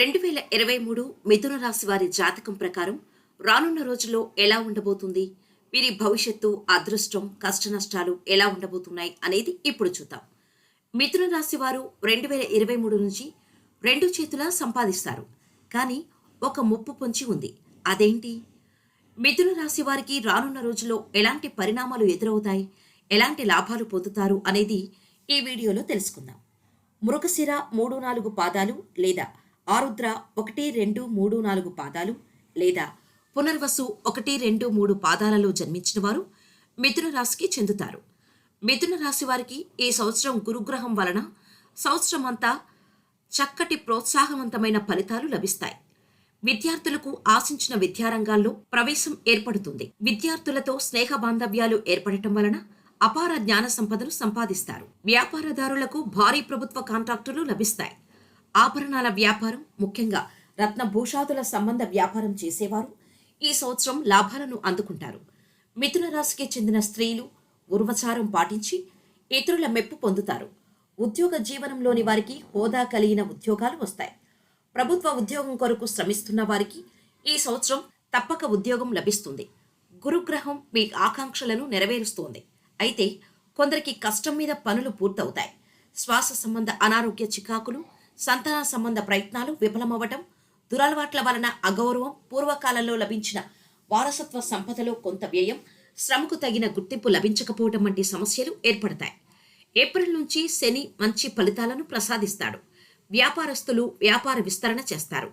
రెండు వేల ఇరవై మూడు మిథున రాశి వారి జాతకం ప్రకారం రానున్న రోజుల్లో ఎలా ఉండబోతుంది? వీరి భవిష్యత్తు అదృష్టం కష్టనష్టాలు ఎలా ఉండబోతున్నాయి అనేది ఇప్పుడు చూద్దాం. మిథున రాశి వారు రెండు వేల ఇరవై మూడు నుంచి రెండు చేతులా సంపాదిస్తారు. కానీ ఒక ముప్పు పొంచి ఉంది. అదేంటి? మిథున రాశి వారికి రానున్న రోజుల్లో ఎలాంటి పరిణామాలు ఎదురవుతాయి? ఎలాంటి లాభాలు పొందుతారు అనేది ఈ వీడియోలో తెలుసుకుందాం. మృగశిర మూడు నాలుగు పాదాలు లేదా ఆరుద్ర ఒకటి రెండు మూడు నాలుగు పాదాలు లేదా పునర్వసు ఒకటి రెండు మూడు పాదాలలో జన్మించిన వారు మిథున రాశికి చెందుతారు. మిథున రాశి వారికి ఈ సంవత్సరం గురుగ్రహం వలన సంవత్సరం అంతా చక్కటి ప్రోత్సాహవంతమైన ఫలితాలు లభిస్తాయి. విద్యార్థులకు ఆశించిన విద్యారంగాల్లో ప్రవేశం ఏర్పడుతుంది. విద్యార్థులతో స్నేహ బాంధవ్యాలు ఏర్పడటం వలన అపార జ్ఞాన సంపదను సంపాదిస్తారు. వ్యాపారదారులకు భారీ ప్రభుత్వ కాంట్రాక్టులు లభిస్తాయి. ఆభరణాల వ్యాపారం ముఖ్యంగా రత్నభూషాదుల సంబంధ వ్యాపారం చేసేవారు. ఈ సంవత్సరం లాభాలను అందుకుంటారు. మిథున రాశికి చెందిన స్త్రీలు ఉర్వచారం పాటించి ఇతరుల మెప్పు పొందుతారు. ఉద్యోగ జీవనంలోని వారికి హోదా కలిగిన ఉద్యోగాలు వస్తాయి. ప్రభుత్వ ఉద్యోగం కొరకు శ్రమిస్తున్న వారికి ఈ సంవత్సరం తప్పక ఉద్యోగం లభిస్తుంది. గురుగ్రహం మీ ఆకాంక్షలను నెరవేరుస్తోంది. అయితే కొందరికి కష్టం మీద పనులు పూర్తవుతాయి. శ్వాస సంబంధ అనారోగ్య చికాకులు సంతాన సంబంధ ప్రయత్నాలు విఫలమవ్వటం దురలవాట్ల వలన అగౌరవం పూర్వకాలంలో లభించిన వారసత్వ సంపదలో కొంత వ్యయం శ్రమకు తగిన గుర్తింపు లభించకపోవటం వంటి సమస్యలు ఏర్పడతాయి. ఏప్రిల్ నుంచి శని మంచి ఫలితాలను ప్రసాదిస్తాడు. వ్యాపారస్తులు వ్యాపార విస్తరణ చేస్తారు.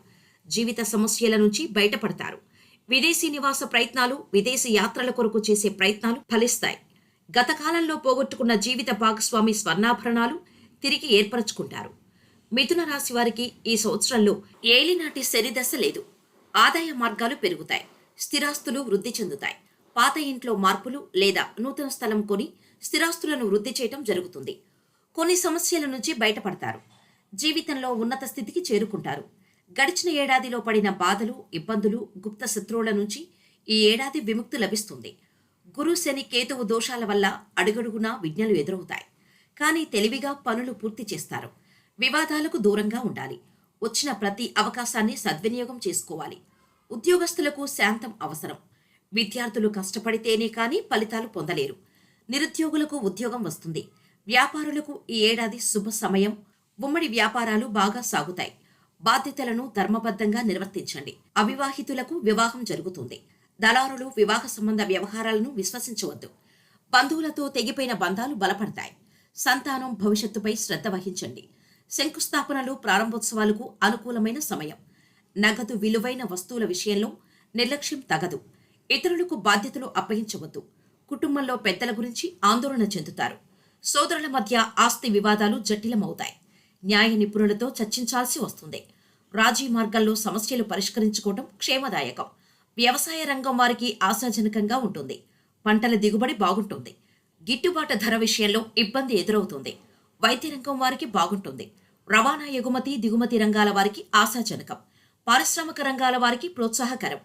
జీవిత సమస్యల నుంచి బయటపడతారు. విదేశీ నివాస ప్రయత్నాలు విదేశీ యాత్రల కొరకు చేసే ప్రయత్నాలు ఫలిస్తాయి. గత కాలంలో పోగొట్టుకున్న జీవిత భాగస్వామి స్వర్ణాభరణాలు తిరిగి ఏర్పరచుకుంటారు. మిథున రాశి వారికి ఈ సంవత్సరంలో ఏలినాటి శనిదశ లేదు. ఆదాయ మార్గాలు పెరుగుతాయి. స్థిరాస్తులు వృద్ధి చెందుతాయి. పాత ఇంట్లో మార్పులు లేదా నూతన స్థలం కొని స్థిరాస్తులను వృద్ధి చేయటం జరుగుతుంది. కొన్ని సమస్యల నుంచి బయటపడతారు. జీవితంలో ఉన్నత స్థితికి చేరుకుంటారు. గడిచిన ఏడాదిలో పడిన బాధలు ఇబ్బందులు గుప్త శత్రువుల నుంచి ఈ ఏడాది విముక్తి లభిస్తుంది. గురు శని కేతువు దోషాల వల్ల అడుగడుగునా విజ్ఞలు ఎదురవుతాయి. కానీ తెలివిగా పనులు పూర్తి చేస్తారు. వివాదాలకు దూరంగా ఉండాలి. వచ్చిన ప్రతి అవకాశాన్ని సద్వినియోగం చేసుకోవాలి. ఉద్యోగస్తులకు శాంతం అవసరం. విద్యార్థులు కష్టపడితేనే కానీ ఫలితాలు పొందలేరు. నిరుద్యోగులకు ఉద్యోగం వస్తుంది. వ్యాపారులకు ఈ ఏడాది శుభ సమయం. ఉమ్మడి వ్యాపారాలు బాగా సాగుతాయి. బాధ్యతలను ధర్మబద్ధంగా నిర్వర్తించండి. అవివాహితులకు వివాహం జరుగుతుంది. దళారులు వివాహ సంబంధ వ్యవహారాలను విశ్వసించవద్దు. బంధువులతో తెగిపోయిన బంధాలు బలపడతాయి. సంతానం భవిష్యత్తుపై శ్రద్ధ వహించండి. శంకుస్థాపనలు ప్రారంభోత్సవాలకు అనుకూలమైన సమయం. నగదు విలువైన వస్తువుల విషయంలో నిర్లక్ష్యం తగదు. ఇతరులకు బాధ్యతలు అప్పగించవద్దు. కుటుంబంలో పెద్దల గురించి ఆందోళన చెందుతారు. సోదరుల మధ్య ఆస్తి వివాదాలు జటిలమవుతాయి. న్యాయ నిపుణులతో చర్చించాల్సి వస్తుంది. రాజీ మార్గాల్లో సమస్యలు పరిష్కరించుకోవడం క్షేమదాయకం. వ్యవసాయ రంగం వారికి ఆశాజనకంగా ఉంటుంది. పంటల దిగుబడి బాగుంటుంది. గిట్టుబాటు ధర విషయంలో ఇబ్బంది ఎదురవుతుంది. వైద్య రంగం వారికి బాగుంటుంది. రవాణా ఎగుమతి దిగుమతి రంగాల వారికి ఆశాజనకం. పారిశ్రామిక రంగాల వారికి ప్రోత్సాహకరం.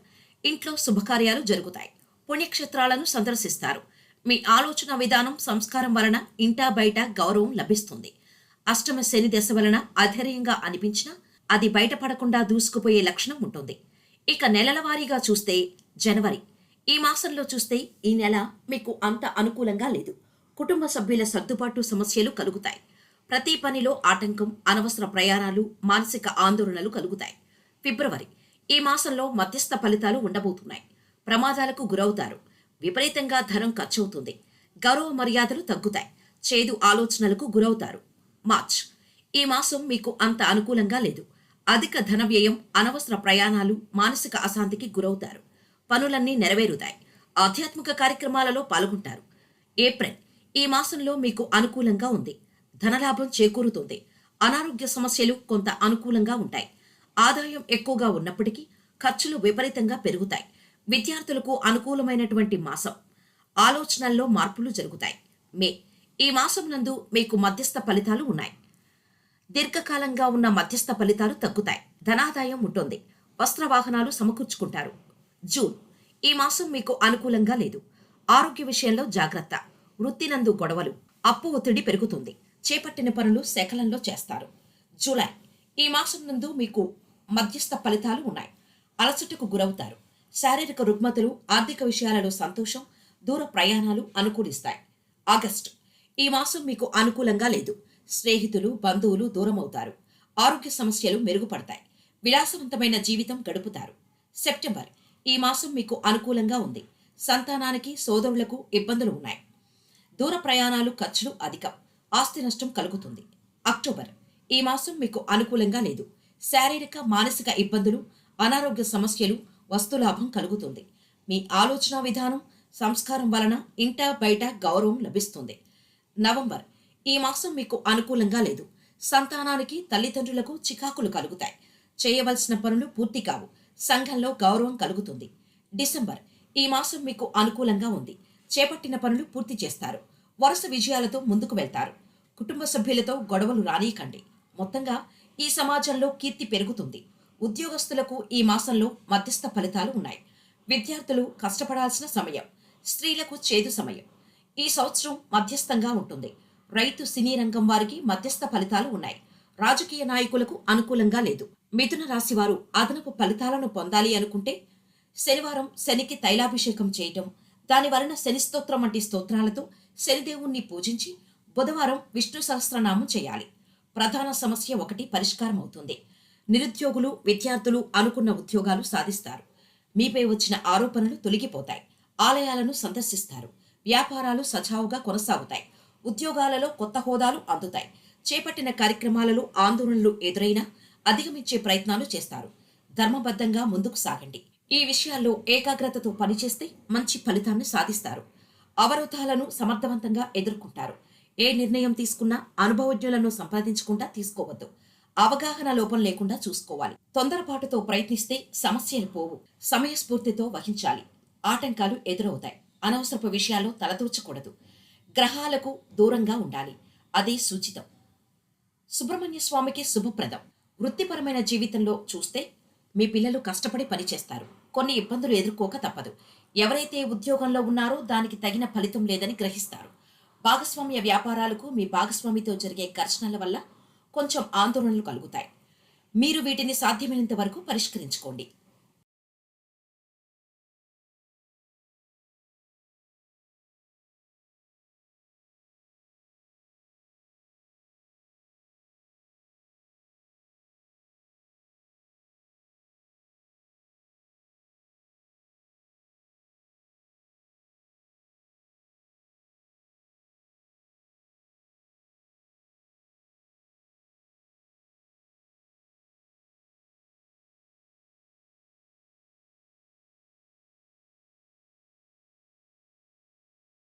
ఇంట్లో శుభకార్యాలు జరుగుతాయి. పుణ్యక్షేత్రాలను సందర్శిస్తారు. మీ ఆలోచన విధానం సంస్కారం వలన ఇంటా బయట గౌరవం లభిస్తుంది. అష్టమ శని దశ వలన అధైర్యంగా అనిపించినా అది బయటపడకుండా దూసుకుపోయే లక్షణం ఉంటుంది. ఇక నెలల వారీగా చూస్తే జనవరి. ఈ మాసంలో చూస్తే ఈ నెల మీకు అంత అనుకూలంగా లేదు. కుటుంబ సభ్యుల సర్దుబాటు సమస్యలు కలుగుతాయి. ప్రతి పనిలో ఆటంకం అనవసర ప్రయాణాలు మానసిక ఆందోళనలు కలుగుతాయి. ఫిబ్రవరి ఈ మాసంలో మధ్యస్థ ఫలితాలు ఉండబోతున్నాయి. ప్రమాదాలకు గురవుతారు. విపరీతంగా ధనం ఖర్చవుతుంది. గౌరవ మర్యాదలు తగ్గుతాయి. చేదు ఆలోచనలకు గురవుతారు. మార్చ్ ఈ మాసం మీకు అంత అనుకూలంగా లేదు. అధిక ధన వ్యయం అనవసర ప్రయాణాలు మానసిక అశాంతికి గురవుతారు. పనులన్నీ నెరవేరుతాయి. ఆధ్యాత్మిక కార్యక్రమాలలో పాల్గొంటారు. ఏప్రిల్ ఈ మాసంలో మీకు అనుకూలంగా ఉంది. ధనలాభం చేకూరుతుంది. అనారోగ్య సమస్యలు కొంత అనుకూలంగా ఉంటాయి. ఆదాయం ఎక్కువగా ఉన్నప్పటికీ ఖర్చులు విపరీతంగా పెరుగుతాయి. విద్యార్థులకు అనుకూలమైనటువంటి మాసం. ఆలోచనల్లో మార్పులు జరుగుతాయి. మే. ఈ మాసం నందు మీకు మధ్యస్థ ఫలితాలు ఉన్నాయి. దీర్ఘకాలంగా ఉన్న మధ్యస్థ ఫలితాలు తగ్గుతాయి. ధనాదాయం ఉంటుంది. వస్త్ర వాహనాలు సమకూర్చుకుంటారు. జూన్. ఈ మాసం మీకు అనుకూలంగా లేదు. ఆరోగ్య విషయంలో జాగ్రత్త. వృత్తినందు గొడవలు అప్పు ఒత్తిడి పెరుగుతుంది. చేపట్టిన పనులు సకలంలో చేస్తారు. జూలై ఈ మాసం నందు మీకు మధ్యస్థ ఫలితాలు ఉన్నాయి. అలసటకు గురవుతారు. శారీరక రుగ్మతలు ఆర్థిక విషయాలలో సంతోషం దూర ప్రయాణాలు అనుకూలిస్తాయి. ఆగస్టు ఈ మాసం మీకు అనుకూలంగా లేదు. స్నేహితులు బంధువులు దూరమవుతారు. ఆరోగ్య సమస్యలు మెరుగుపడతాయి. విలాసవంతమైన జీవితం గడుపుతారు. సెప్టెంబర్ ఈ మాసం మీకు అనుకూలంగా ఉంది. సంతానానికి సోదరులకు ఇబ్బందులు ఉన్నాయి. దూర ప్రయాణాలు ఖర్చులు అధికం. ఆస్తి నష్టం కలుగుతుంది. అక్టోబర్. ఈ మాసం మీకు అనుకూలంగా లేదు. శారీరక మానసిక ఇబ్బందులు అనారోగ్య సమస్యలు వస్తులాభం కలుగుతుంది. మీ ఆలోచన విధానం సంస్కారం వలన ఇంట బయట గౌరవం లభిస్తుంది. నవంబర్. ఈ మాసం మీకు అనుకూలంగా లేదు. సంతానానికి తల్లిదండ్రులకు చికాకులు కలుగుతాయి. చేయవలసిన పనులు పూర్తి కావు. సంఘంలో గౌరవం కలుగుతుంది. డిసెంబర్. ఈ మాసం మీకు అనుకూలంగా ఉంది. చేపట్టిన పనులు పూర్తి చేస్తారు. వరుస విజయాలతో ముందుకు వెళ్తారు. కుటుంబ సభ్యులతో గొడవలు రానీయకండి. మొత్తంగా ఈ సమాజంలో కీర్తి పెరుగుతుంది. ఉద్యోగస్తులకు ఈ మాసంలో మధ్యస్థ ఫలితాలు ఉన్నాయి. విద్యార్థులు కష్టపడాల్సిన సమయం స్త్రీలకు చేదు సమయం. ఈ సంవత్సరం మధ్యస్థంగా ఉంటుంది. రైతు సినీ రంగం వారికి మధ్యస్థ ఫలితాలు ఉన్నాయి. రాజకీయ నాయకులకు అనుకూలంగా లేదు. మిథున రాశి వారు అదనపు ఫలితాలను పొందాలి అనుకుంటే శనివారం శనికి తైలాభిషేకం చేయటం దాని వలన శని స్తోత్రం వంటి స్తోత్రాలతో శనిదేవుణ్ణి పూజించి బుధవారం విష్ణు సహస్రనామం చేయాలి. ప్రధాన సమస్య ఒకటి పరిష్కారం అవుతుంది. నిరుద్యోగులు విద్యార్థులు అనుకున్న ఉద్యోగాలు సాధిస్తారు. మీపై వచ్చిన ఆరోపణలు తొలగిపోతాయి. ఆలయాలను సందర్శిస్తారు. వ్యాపారాలు సజావుగా కొనసాగుతాయి. ఉద్యోగాలలో కొత్త హోదాలు అందుతాయి. చేపట్టిన కార్యక్రమాలలో ఆందోళనలు ఎదురైనా అధిగమించే ప్రయత్నాలు చేస్తారు. ధర్మబద్ధంగా ముందుకు సాగండి. ఈ విషయాల్లో ఏకాగ్రతతో పనిచేస్తే మంచి ఫలితాన్ని సాధిస్తారు. అవరోధాలను సమర్థవంతంగా ఎదుర్కొంటారు. ఏ నిర్ణయం తీసుకున్నా అనుభవజ్ఞులను సంపాదించకుండా తీసుకోవద్దు. అవగాహన లోపం లేకుండా చూసుకోవాలి. తొందరపాటుతో ప్రయత్నిస్తే సమస్యలు పోవు. సమయస్ఫూర్తితో వహించాలి. ఆటంకాలు ఎదురవుతాయి. అనవసరపు విషయాల్లో తలదూర్చకూడదు. గ్రహాలకు దూరంగా ఉండాలి. అదే సూచితం. సుబ్రహ్మణ్య స్వామికి శుభప్రదం. వృత్తిపరమైన జీవితంలో చూస్తే మీ పిల్లలు కష్టపడి పనిచేస్తారు కొన్ని ఇబ్బందులు ఎదుర్కోక తప్పదు. ఎవరైతే ఉద్యోగంలో ఉన్నారో దానికి తగిన ఫలితం లేదని గ్రహిస్తారు. భాగస్వామ్య వ్యాపారాలకు మీ భాగస్వామితో జరిగే ఘర్షణల వల్ల కొంచెం ఆందోళనలు కలుగుతాయి. మీరు వీటిని సాధ్యమైనంత వరకు పరిష్కరించుకోండి.